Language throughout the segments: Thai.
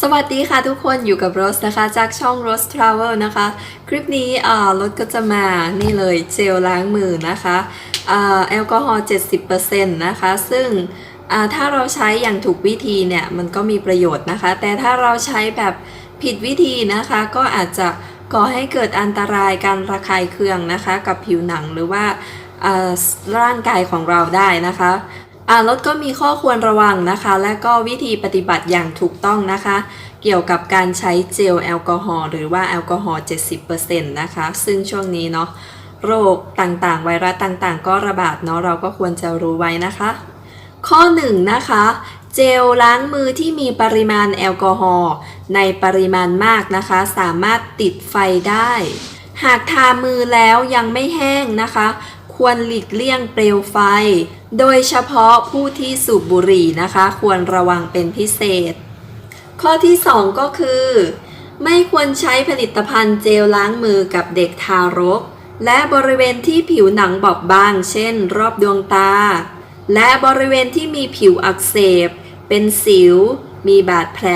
สวัสดีค่ะทุกคนอยู่กับโรสนะคะ จากช่อง Rose Travel นะคะ คลิปนี้อ่ารถก็จะมานี่เลยเจลล้างมือนะคะอ่าแอลกอฮอล์70%นะคะ ซึ่งอ่าถ้าเราใช้อย่างถูกวิธีเนี่ย มันก็มีประโยชน์นะคะ แต่ถ้าเราใช้แบบผิดวิธีนะคะ ก็อาจจะก่อให้เกิดอันตรายการระคายเคืองนะคะ กับผิวหนังหรือว่าอ่าร่างกายของเราได้นะคะ อ่ารถก็มีข้อควรระวังนะคะ และก็วิธีปฏิบัติอย่างถูกต้องนะคะ เกี่ยวกับการใช้เจลแอลกอฮอล์หรือว่าแอลกอฮอล์ 70%นะคะ ซึ่งช่วงนี้เนาะโรคต่างๆ ไวรัสต่างๆ ก็ระบาดเนาะเราก็ควรจะรู้ไว้นะคะ ข้อ1นะคะ เจลล้างมือที่มีปริมาณแอลกอฮอล์ในปริมาณมากนะคะ สามารถติดไฟได้ หากทามือแล้วยังไม่แห้งนะคะ ควรหลีกเลี่ยงเปลวไฟ โดยเฉพาะผู้ที่สูบบุหรี่นะคะ ควรระวังเป็นพิเศษ ข้อที่ 2 ก็คือ ไม่ควรใช้ผลิตภัณฑ์เจลล้างมือกับเด็กทารก และบริเวณที่ผิวหนังบอบบาง เช่น รอบดวงตา และบริเวณที่มีผิวอักเสบ เป็นสิว มีบาดแผล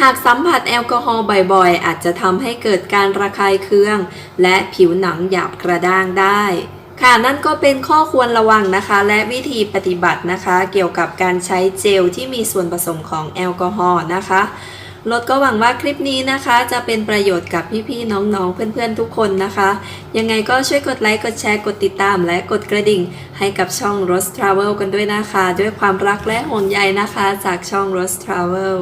หากสัมผัสแอลกอฮอล์บ่อย ๆ อาจจะทำให้เกิดการระคายเคือง และผิวหนังหยาบกระด้างได้ ค่ะนั่นก็เป็นข้อควรระวังนะคะ และวิธีปฏิบัตินะคะ เกี่ยวกับการใช้เจลที่มีส่วนผสมของแอลกอฮอล์นะคะรถก็หวังว่าคลิปนี้นะคะ จะเป็นประโยชน์กับพี่ๆน้องๆ เพื่อนๆทุกคนนะคะ ยังไงก็ช่วยกดไลค์ กดแชร์ กดติดตาม และกดกระดิ่ง ให้กับช่อง Rose Travel กันด้วยนะคะ ด้วยความรักและห่วงใยนะคะ จากช่อง Rose Travel